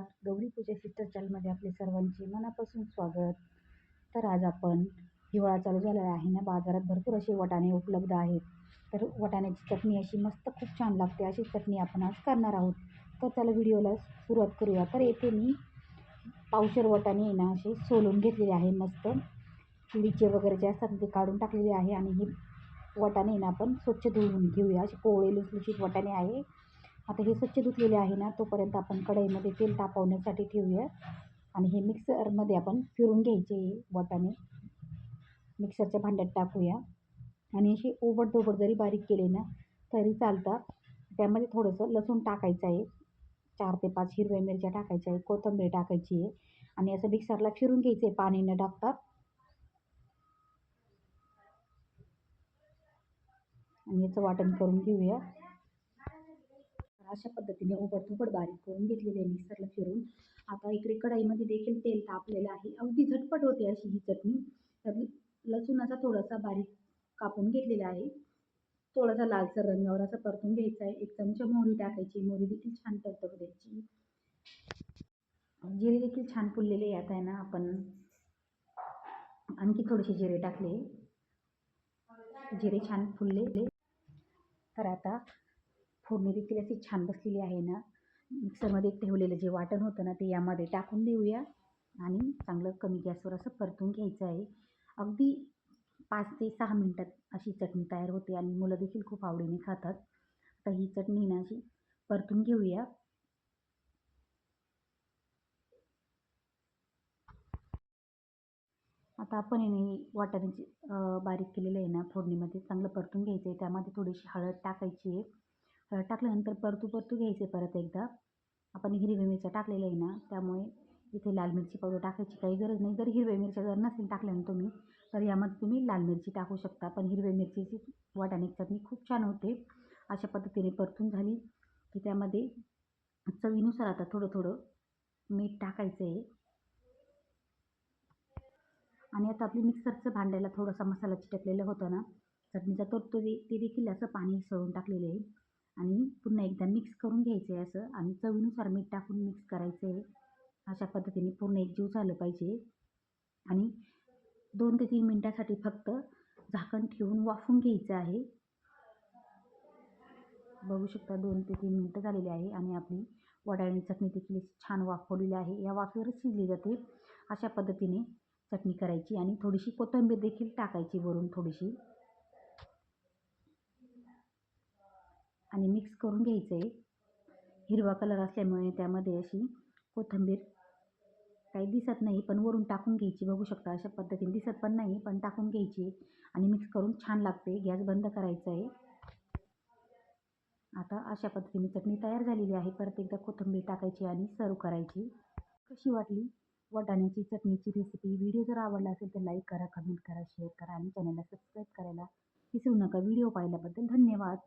नमस्कार. गौरी पूजा सिस्टर चॅनलमध्ये आपले सर्वांचे मनापासून स्वागत. तर आज आपण हिवाळा चालू झालेला आहे ना बाजारात भरपूर असे वटाणे उपलब्ध आहेत. तर वाटाण्याची चटणी अशी मस्त खूप छान लागते. अशी चटणी आपण आज करणार आहोत. तर त्याला व्हिडिओला सुरुवात करूया. तर येथे मी पावशर वटाणे ना असे सोलून घेतलेले आहे मस्त. किडीचे वगैरे जे असतात ते काढून टाकलेले आहे. आणि हे वटाणे ना आपण स्वच्छ धुवून घेऊया. असे कोवळे लुसलुशीत वाटाणे आहे. आता हे स्वच्छ धुतलेले आहे ना तोपर्यंत आपण कढईमध्ये तेल तापवण्यासाठी ठेवूया. आणि हे मिक्सरमध्ये आपण फिरून घ्यायचे वाटाणे. मिक्सरच्या भांड्यात टाकूया. आणि असे ओबड जरी बारीक केले ना तरी चालतात त्यामध्ये थोडंसं लसूण टाकायचं आहे. चार ते पाच हिरव्या मिरच्या टाकायच्या आहे कोथिंबीर टाकायची आहे. आणि असं मिक्सरला फिरून घ्यायचं आहे पाणी न टाकता. आणि याचं वाटण करून घेऊया. अशा पद्धतीने उबड बारीक करून घेतलेली आहे मिक्सरला फिरून. आता इकडे कढाईमध्ये देखील तेल तापलेलं आहे. अगदी झटपट होते अशी ही चटणी. तर लसूणाचा थोडासा बारीक कापून घेतलेला आहे. थोडासा लालसर रंगावर असा परतून घ्यायचा आहे. एक चमचा मोहरी टाकायची. मोहरी देखील छान परतवू द्यायची. जिरे देखील छान फुललेले आता आहे ना आपण आणखी थोडेसे जिरे टाकले. जिरे छान फुलले. तर आता हो, फोडणी देखील अशी छान बसलेली आहे ना. मिक्सरमध्ये ठेवलेलं जे वाटण होतं ना ते यामध्ये टाकून देऊया. आणि चांगलं कमी गॅसवर असं परतून घ्यायचं आहे. अगदी पाच ते सहा मिनटात अशी चटणी तयार होते आणि मुलं देखील खूप आवडीने खातात. तर ही चटणी ना अशी परतून घेऊया. आता आपण याने वाटाण्याची बारीक केलेलं आहे ना फोडणीमध्ये चांगलं परतून घ्यायचं आहे. त्यामध्ये थोडीशी हळद टाकायची आहे. टाकल्यानंतर परतू परतू घ्यायचे परत एकदा. आपण हिरव्या मिरच्या टाकलेल्या आहे ना त्यामुळे इथे लाल मिरची पावडर टाकायची काही गरज नाही. जर हिरव्या मिरच्या जर नसेल टाकल्या तुम्ही तर यामध्ये तुम्ही लाल मिरची टाकू शकता. पण हिरव्या मिरचीची वाटाणे चटणी खूप छान होते. अशा पद्धतीने परतून झाली की त्यामध्ये चवीनुसार आता थोडं थोडं मीठ टाकायचं आहे. आणि आता आपली मिक्सरचं भांड्याला थोडासा मसाला चिटकलेलं होतं ना चटणीचा तर तो ते देखील असं पाणी सळून टाकलेलं आहे. आणि पुन्हा एकदा मिक्स करून घ्यायचं आहे असं. आणि चवीनुसार मीठ टाकून मिक्स करायचं आहे अशा पद्धतीने पूर्ण एकजीव झालं पाहिजे. आणि दोन ते तीन मिनटासाठी फक्त झाकण ठेवून वाफून घ्यायचं आहे. बघू शकता दोन ते तीन मिनटं झालेली आहे आणि आपली वडाळी चटणी देखील छान वाफवलेली आहे. या वाफेवरच शिजली जाते. अशा पद्धतीने चटणी करायची आणि थोडीशी कोथिंबीर देखील टाकायची वरून थोडीशी. आणि मिक्स करून घ्यायचं. आहे हिरवा कलर असल्यामुळे त्यामध्ये अशी कोथिंबीर काही दिसत नाही पण वरून टाकून घ्यायची. बघू शकता अशा पद्धतीने दिसत पण नाही पण टाकून घ्यायची आणि मिक्स करून छान लागते. गॅस बंद करायचा आहे. आता अशा पद्धतीने चटणी तयार झालेली आहे. परत एकदा कोथिंबीर टाकायची आणि सर्व करायची. कशी वाटली? वटाण्याची चटणीची रेसिपी व्हिडिओ जर आवडला असेल तर लाईक करा कमेंट करा शेअर करा आणि चॅनलला सबस्क्राईब करायला विसरू नका. व्हिडिओ पाहिल्याबद्दल धन्यवाद.